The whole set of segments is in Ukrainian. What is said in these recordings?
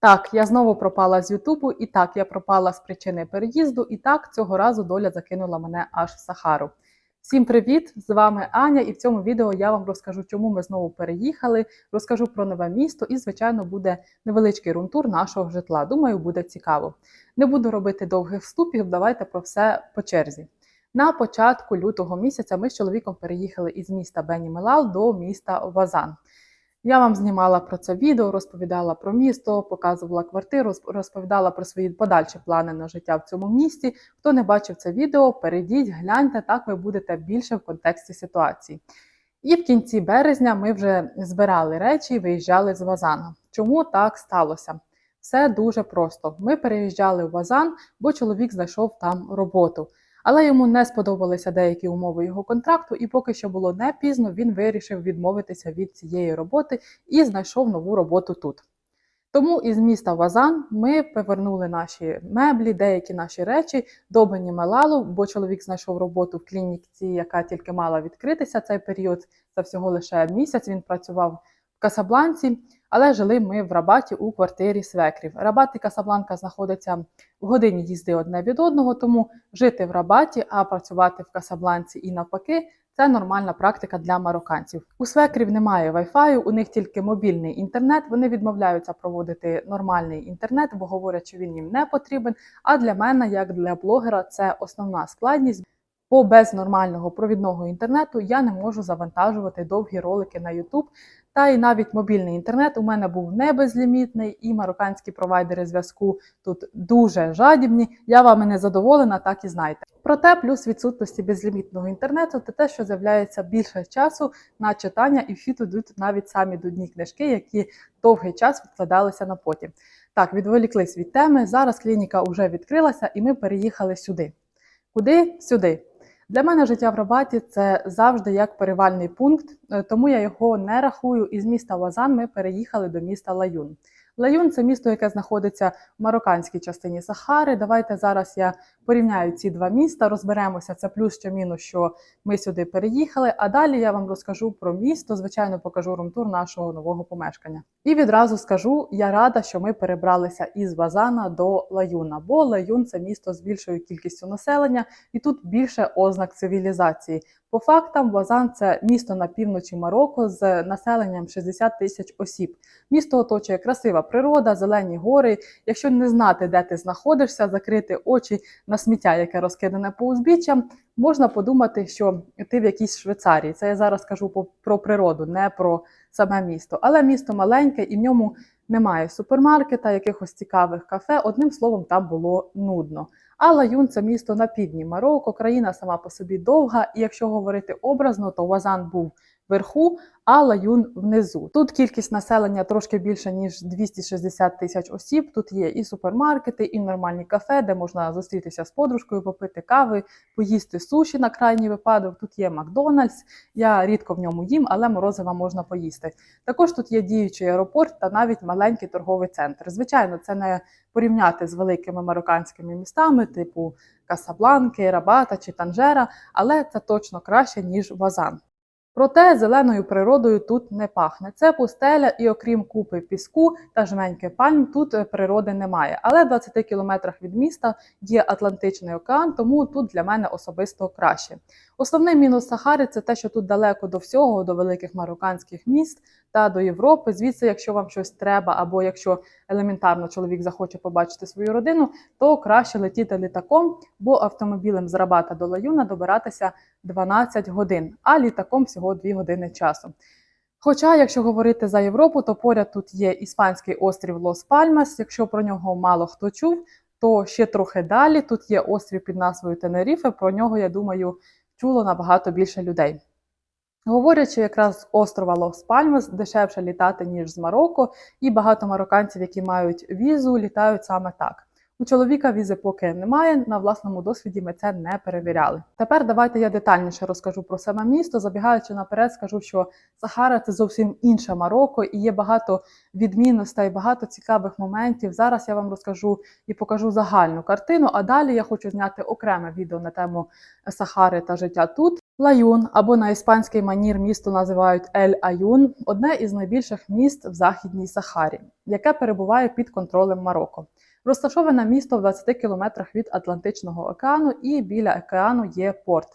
Так, я знову пропала з Ютубу, і так, я пропала з причини переїзду, і так цього разу доля закинула мене аж в Сахару. Всім привіт! З вами Аня, і в цьому відео я вам розкажу, чому ми знову переїхали, розкажу про нове місто, і, звичайно, буде невеличкий рунтур нашого житла. Думаю, буде цікаво. Не буду робити довгих вступів, давайте про все по черзі. На початку лютого місяця ми з чоловіком переїхали із міста Бені Мелал до міста Вазан. Я вам знімала про це відео, розповідала про місто, показувала квартиру, розповідала про свої подальші плани на життя в цьому місті. Хто не бачив це відео, перейдіть, гляньте, так ви будете більше в контексті ситуації. І в кінці березня ми вже збирали речі і виїжджали з Вазана. Чому так сталося? Все дуже просто. Ми переїжджали в Вазан, бо чоловік знайшов там роботу. Але йому не сподобалися деякі умови його контракту, і поки що було не пізно, він вирішив відмовитися від цієї роботи і знайшов нову роботу тут. Тому із міста Вазан ми повернули наші меблі, деякі наші речі до Бені Мелалу, бо чоловік знайшов роботу в клініці, яка тільки мала відкритися цей період. Це всього лише місяць. Він працював в Касабланці, але жили ми в Рабаті у квартирі свекрів. Рабат і Касабланка знаходяться в годині їзди одне від одного, тому жити в Рабаті, а працювати в Касабланці і навпаки. Це нормальна практика для марокканців. У свекрів немає вайфаю, у них тільки мобільний інтернет. Вони відмовляються проводити нормальний інтернет, бо говорять, що він їм не потрібен. А для мене, як для блогера, це основна складність. Бо без нормального провідного інтернету я не можу завантажувати довгі ролики на YouTube. Та й навіть мобільний інтернет у мене був не безлімітний, і марокканські провайдери зв'язку тут дуже жадібні. Я вами не задоволена, так і знайте. Проте плюс відсутності безлімітного інтернету це те, що з'являється більше часу на читання, і тут йдуть навіть самі дудні книжки, які довгий час відкладалися на потім. Так, відволіклись від теми. Зараз клініка вже відкрилася, і ми переїхали сюди. Куди? Сюди. Для мене життя в Рабаті це завжди як перевальний пункт, е, тому я його не рахую. Із міста Лазан ми переїхали до міста Лаюн. Лаюн це місто, яке знаходиться в марокканській частині Сахари. Давайте зараз я порівняю ці два міста, розберемося це плюс чи мінус, що ми сюди переїхали. А далі я вам розкажу про місто. Звичайно, покажу румтур нашого нового помешкання. І відразу скажу: я рада, що ми перебралися із Вазана до Лаюна, бо Лаюн це місто з більшою кількістю населення, і тут більше ознак цивілізації. По фактам, Вазан це місто на півночі Марокко з населенням 60 тисяч осіб. Місто оточує красива природа, зелені гори. Якщо не знати, де ти знаходишся, закрити очі на сміття, яке розкидане по узбіччям, можна подумати, що ти в якійсь Швейцарії. Це я зараз кажу про природу, не про саме місто. Але місто маленьке і в ньому немає супермаркета, якихось цікавих кафе. Одним словом, там було нудно. А Лаюн це місто на півдні Марокко, країна сама по собі довга, і якщо говорити образно, то Вазан був вверху, а Лаюн внизу. Тут кількість населення трошки більше ніж 260 тисяч осіб. Тут є і супермаркети, і нормальні кафе, де можна зустрітися з подружкою, попити кави, поїсти суші на крайній випадок. Тут є Макдональдс. Я рідко в ньому їм, але морозива можна поїсти. Також тут є діючий аеропорт та навіть маленький торговий центр. Звичайно, це не порівняти з великими марокканськими містами, типу Касабланки, Рабата чи Танжера, але це точно краще ніж Вазан. Проте зеленою природою тут не пахне. Це пустеля, і окрім купи піску та жменьки пальм, тут е, природи немає. Але в 20 кілометрах від міста є Атлантичний океан, тому тут для мене особисто краще. Основний мінус Сахари це те, що тут далеко до всього, до великих марокканських міст та до Європи. Звідси, якщо вам щось треба, або якщо елементарно чоловік захоче побачити свою родину, то краще летіти літаком, бо автомобілем з Рабата до Лаюна добиратися 12 годин, а літаком всього 2 години часу. Хоча, якщо говорити за Європу, то поряд тут є іспанський острів Лос Пальмас. Якщо про нього мало хто чув, то ще трохи далі тут є острів під назвою Тенеріфе. Про нього, я думаю, чуло набагато більше людей. Говорять, що якраз з острова Лос Пальмас дешевше літати, ніж з Марокко, і багато марокканців, які мають візу, літають саме так. У чоловіка візи поки немає. На власному досвіді ми це не перевіряли. Тепер давайте я детальніше розкажу про саме місто. Забігаючи наперед, скажу, що Сахара це зовсім інше Марокко, і є багато відмінностей, багато цікавих моментів. Зараз я вам розкажу і покажу загальну картину. А далі я хочу зняти окреме відео на тему Сахари та життя тут. Лаюн або на іспанський манір місто називають Ель Аюн одне із найбільших міст в Західній Сахарі, яке перебуває під контролем Марокко. Розташоване місто в 20 кілометрах від Атлантичного океану і біля океану є порт.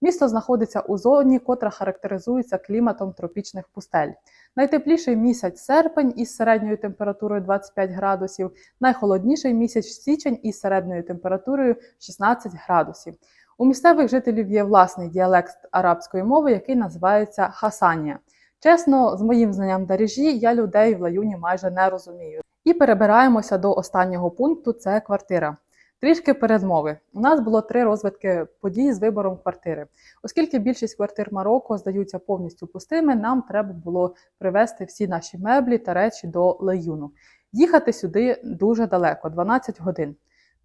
Місто знаходиться у зоні, котра характеризується кліматом тропічних пустель. Найтепліший місяць серпень із середньою температурою 25 градусів, найхолодніший місяць січень із середньою температурою 16 градусів. У місцевих жителів є власний діалект арабської мови, який називається Хасанія. Чесно, з моїм знанням дарежі я людей в лаюні майже не розумію. І перебираємося до останнього пункту це квартира. Трішки передмови. У нас було три розвитки подій з вибором квартири. Оскільки більшість квартир Марокко здаються повністю пустими, нам треба було привезти всі наші меблі та речі до Леюну. Їхати сюди дуже далеко 12 годин.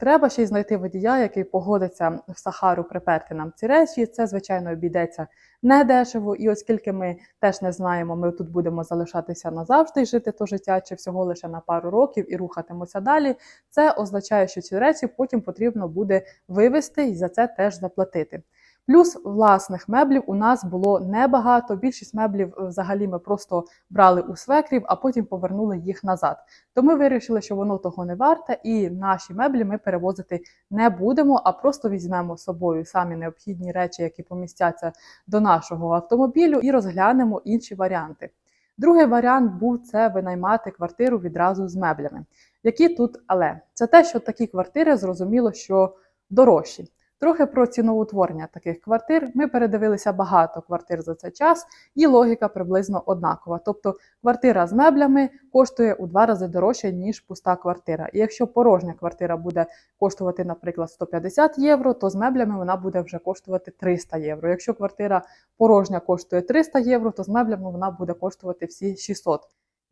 Треба ще й знайти водія, який погодиться в Сахару приперти нам ці речі. Це, звичайно, обійдеться недешево. І оскільки ми теж не знаємо, ми тут будемо залишатися назавжди і жити то життя, чи всього лише на пару років і рухатимося далі. Це означає, що ці речі потім потрібно буде вивезти і за це теж заплатити. Плюс власних меблів у нас було небагато. Більшість меблів е, взагалі ми просто брали у свекрів, а потім повернули їх назад. То ми вирішили, що воно того не варте, і наші меблі ми перевозити не будемо, а просто візьмемо з собою самі необхідні речі, які помістяться до нашого автомобілю, і розглянемо інші варіанти. Другий варіант був це винаймати квартиру відразу з меблями. Які тут але це те, що такі квартири зрозуміло, що дорожчі. Трохи про ціноутворення таких квартир. Ми передивилися багато квартир за цей час, і логіка приблизно однакова. Тобто квартира з меблями коштує у два рази дорожче, ніж пуста квартира. І якщо порожня квартира буде коштувати, наприклад, 150 євро, то з меблями вона буде вже коштувати 300 євро. Якщо квартира порожня коштує 300 євро, то з меблями вона буде коштувати всі 600.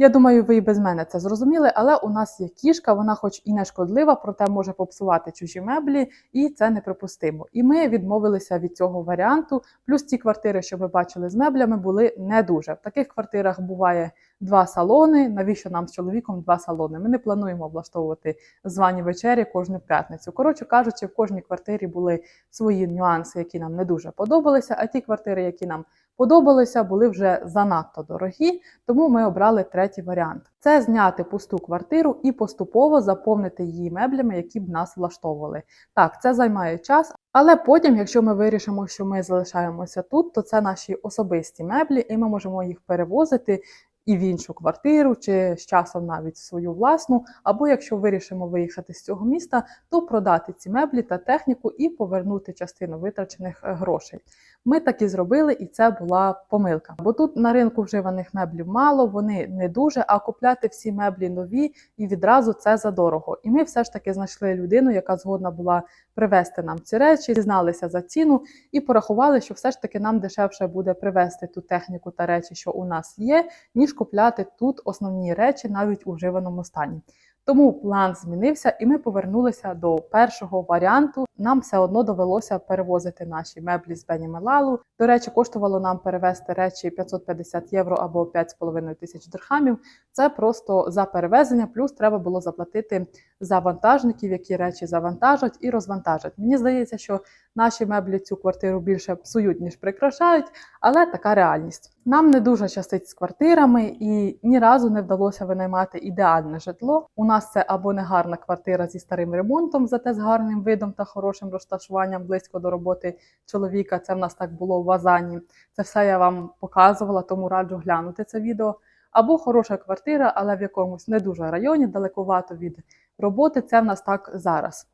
Я думаю, ви і без мене це зрозуміли, але у нас є кішка, вона хоч і не шкодлива, проте може попсувати чужі меблі, і це неприпустимо. І ми відмовилися від цього варіанту. Плюс ті квартири, що ви бачили з меблями, були не дуже. В таких квартирах буває два салони. Навіщо нам з чоловіком два салони? Ми не плануємо облаштовувати звані вечері кожну п'ятницю. Коротше кажучи, в кожній квартирі були свої нюанси, які нам не дуже подобалися. А ті квартири, які нам подобалися, були вже занадто дорогі, тому ми обрали третій варіант: це зняти пусту квартиру і поступово заповнити її меблями, які б нас влаштовували. Так, це займає час. Але потім, якщо ми вирішимо, що ми залишаємося тут, то це наші особисті меблі, і ми можемо їх перевозити і в іншу квартиру, чи з часом навіть свою власну. Або якщо вирішимо виїхати з цього міста, то продати ці меблі та техніку і повернути частину витрачених е, грошей. Ми так і зробили, і це була помилка. Бо тут на ринку вживаних меблів мало, вони не дуже, а купляти всі меблі нові і відразу це задорого. І ми все ж таки знайшли людину, яка згодна була привезти нам ці речі, дізналися за ціну і порахували, що все ж таки нам дешевше буде привезти ту техніку та речі, що у нас є, ніж купляти тут основні речі навіть у вживаному стані. Тому план змінився, і ми повернулися до першого варіанту. Нам все одно довелося перевозити наші меблі з Бені Мелалу. До речі, коштувало нам перевезти речі 550 євро або 5,5 тисяч дирхамів. Це просто за перевезення, плюс треба було заплатити за вантажників, які речі завантажать і розвантажать. Мені здається, що наші меблі цю квартиру більше псують, ніж прикрашають, але така реальність. Нам не дуже щастить з квартирами, і ні разу не вдалося винаймати ідеальне житло. У нас це або не гарна квартира зі старим ремонтом, зате з гарним видом та хорошим розташуванням близько до роботи чоловіка. Це в нас так було в Азані. Це все я вам показувала, тому раджу глянути це відео. Або хороша квартира, але в якомусь не дуже районі, далекувато від роботи. Це в нас так зараз.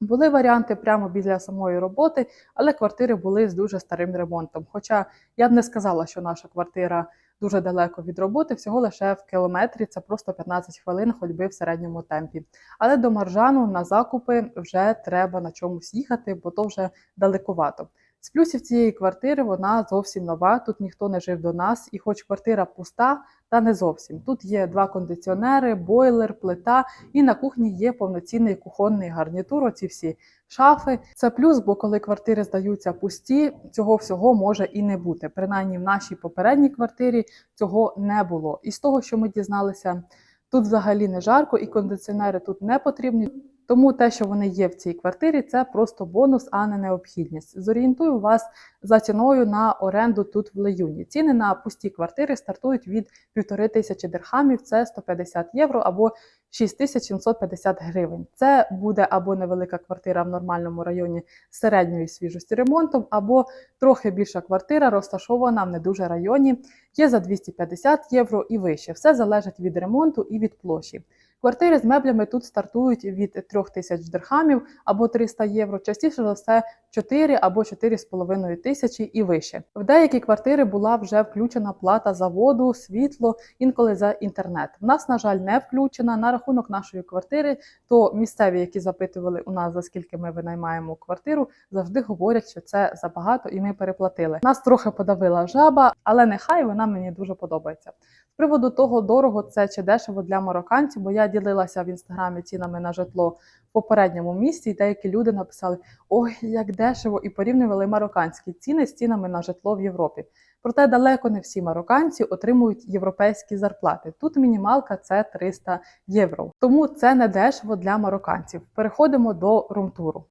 Були варіанти прямо біля самої роботи, але квартири були з дуже старим ремонтом. Хоча я б не сказала, що наша квартира дуже далеко від роботи, всього лише в кілометрі, це просто 15 хвилин ходьби в середньому темпі. Але до Маржану на закупи вже треба на чомусь їхати, бо то вже далекувато. З плюсів цієї квартири вона зовсім нова. Тут ніхто не жив до нас, і хоч квартира пуста, та не зовсім. Тут є два кондиціонери, бойлер, плита, і на кухні є повноцінний кухонний гарнітур. Оці всі шафи. Це плюс, бо коли квартири здаються пусті, цього всього може і не бути. Принаймні в нашій попередній квартирі цього не було. І з того, що ми дізналися, тут взагалі не жарко, і кондиціонери тут не потрібні. Тому те, що вони є в цій квартирі, це просто бонус, а не необхідність. Зорієнтую вас за ціною на оренду тут в Леюні. Ціни на пусті квартири стартують від 1500 тисячі дирхамів, це 150 євро або 6750 гривень. Це буде або невелика квартира в нормальному районі середньої свіжості ремонтом, або трохи більша квартира, розташована в не дуже районі, є за 250 євро і вище. Все залежить від ремонту і від площі. Квартири з меблями тут стартують від 3 тисяч дирхамів або 300 євро, частіше за все 4 або 4,5 тисячі і вище. В деякі квартири була вже включена плата за воду, світло, інколи за інтернет. В нас, на жаль, не включена. На рахунок нашої квартири, то місцеві, які запитували у нас, за скільки ми винаймаємо квартиру, завжди говорять, що це забагато і ми переплатили. Нас трохи подавила жаба, але нехай вона мені дуже подобається. З приводу того, дорого це чи дешево для марокканців, бо я ділилася в інстаграмі цінами на житло в попередньому місці, і деякі люди написали: Ой, як дешево, і порівнювали марокканські ціни з цінами на житло в Європі. Проте далеко не всі марокканці отримують європейські зарплати. Тут мінімалка це 300 євро. Тому це не дешево для марокканців. Переходимо до румтуру.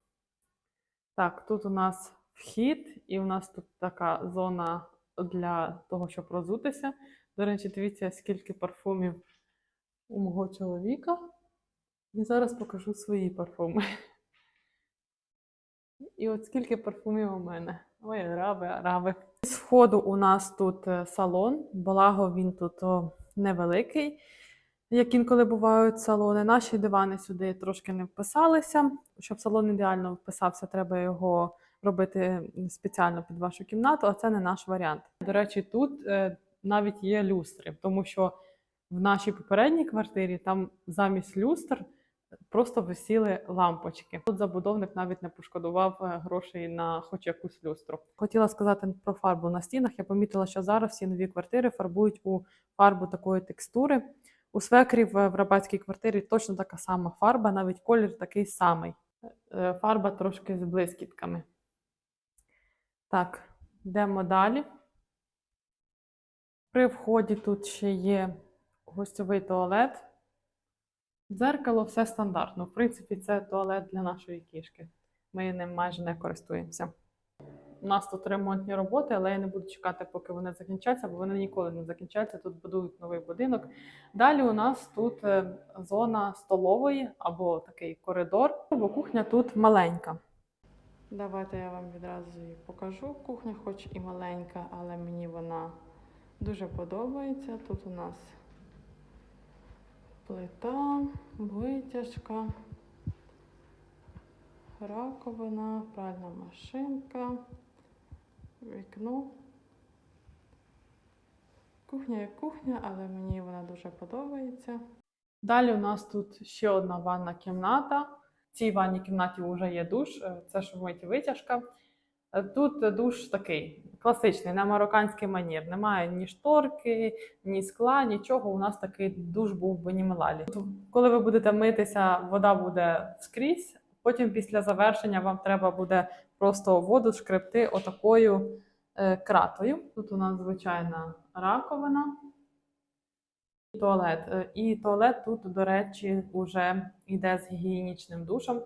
Так, тут у нас вхід, і у нас тут така зона для того, щоб розутися. До речі, дивіться, скільки парфумів у мого чоловіка. І зараз покажу свої парфуми. І от скільки парфумів у мене. Ой, араби, араби. З входу у нас тут е, салон, благо він тут невеликий, як інколи бувають салони. Наші дивани сюди трошки не вписалися. Щоб салон ідеально вписався, треба його робити спеціально під вашу кімнату, а це не наш варіант. До речі, тут е, навіть є люстри, тому що в нашій попередній квартирі там замість люстр просто висіли лампочки. Тут забудовник навіть не пошкодував е, грошей на хоч якусь люстру. Хотіла сказати про фарбу на стінах. Я помітила, що зараз всі нові квартири фарбують у фарбу такої текстури. У свекрів е, в рабатській квартирі точно така сама фарба, навіть колір такий самий. Е, Фарба трошки з блискітками. Так, йдемо далі. При вході тут ще є гостьовий туалет. Дзеркало все стандартно. В принципі, це туалет для нашої кішки. Ми ним майже не користуємося. У нас тут ремонтні роботи, але я не буду чекати, поки вони закінчаться, бо вони ніколи не закінчаться. Тут будують новий будинок. Далі у нас тут е, зона столової або такий коридор, бо кухня тут маленька. Давайте я вам відразу її покажу. Кухня, хоч і маленька, але мені вона дуже подобається. Тут у нас плита, витяжка, раковина, пральна машинка, вікно. Кухня як кухня, але мені вона дуже подобається. Далі у нас тут ще одна ванна кімната. В цій ванній кімнаті вже є душ, е, це шумить витяжка. Тут душ такий класичний, на марокканський манір. Немає ні шторки, ні скла, нічого. У нас такий душ був в Бенімелалі. Коли ви будете митися, вода буде скрізь. Потім, після завершення, вам треба буде просто воду шкребти отакою е, кратою. Тут у нас звичайна раковина. Туалет. Е, І туалет тут, до речі, вже йде з гігієнічним душем.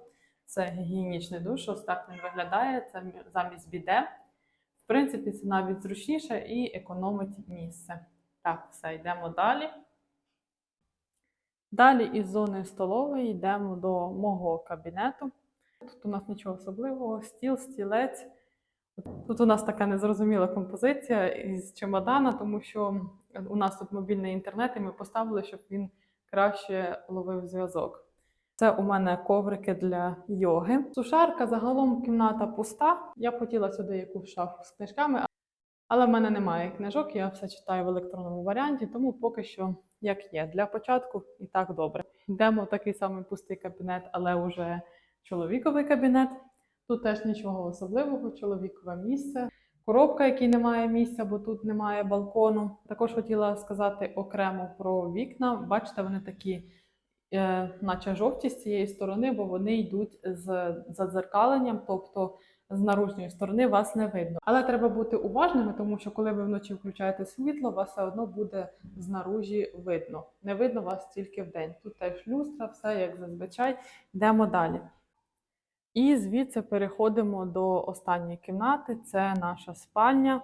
Це гігієнічний душ, ось так він виглядає. Це замість біде. В принципі, це навіть зручніше і економить місце. Так, все, йдемо далі. Далі із зони столової йдемо до мого кабінету. Тут у нас нічого особливого, стіл, стілець. Тут у нас така незрозуміла композиція із чемодана, тому що у нас тут мобільний інтернет, і ми поставили, щоб він краще ловив зв'язок. Це у мене коврики для йоги. Сушарка загалом кімната пуста. Я б хотіла сюди якусь шафу з книжками, але в мене немає книжок, я все читаю в електронному варіанті, тому поки що як є. Для початку і так добре. Йдемо в такий самий пустий кабінет, але вже чоловіковий кабінет. Тут теж нічого особливого, чоловікове місце. Коробка, якій немає місця, бо тут немає балкону. Також хотіла сказати окремо про вікна. Бачите, вони такі, наче жовті з цієї сторони, бо вони йдуть з задзеркаленням, тобто з наружньої сторони вас не видно. Але треба бути уважними, тому що коли ви вночі включаєте світло, вас все одно буде знаружі видно. Не видно вас тільки вдень. Тут теж люстра, все як зазвичай. Йдемо далі. І звідси переходимо до останньої кімнати. Це наша спальня.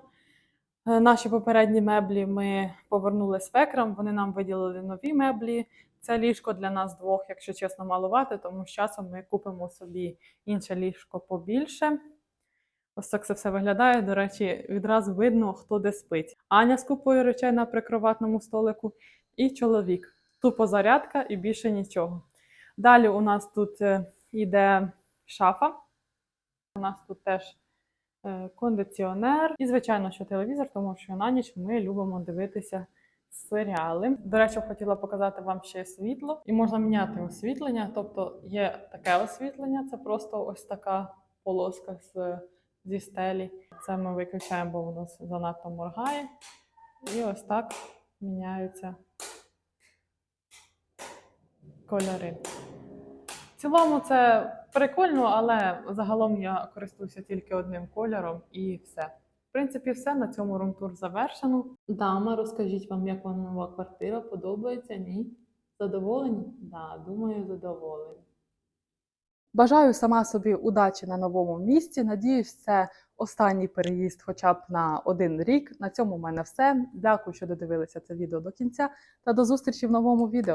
Е, Наші попередні меблі ми повернули свекрам, вони нам виділили нові меблі. Це ліжко для нас двох, якщо чесно, малувати, тому з часом ми купимо собі інше ліжко побільше. Ось так це все виглядає. До речі, відразу видно, хто де спить. Аня з купою речей на прикроватному столику і чоловік. Тупо зарядка і більше нічого. Далі у нас тут е, йде шафа. У нас тут теж е, кондиціонер і, звичайно, що телевізор, тому що на ніч ми любимо дивитися серіали. До речі, хотіла показати вам ще світло, і можна міняти освітлення. Тобто є таке освітлення, це просто ось така полоска з, зі стелі. Це ми виключаємо, бо воно занадто моргає. І ось так міняються кольори. В цілому це прикольно, але загалом я користуюся тільки одним кольором і все. В принципі, все на цьому румтур завершено. Дама, розкажіть вам, як вам нова квартира подобається? Ні? Задоволені? Да, думаю, задоволені. Бажаю сама собі удачі на новому місці. Надіюсь, це останній переїзд хоча б на один рік. На цьому в мене все. Дякую, що додивилися це відео до кінця та до зустрічі в новому відео.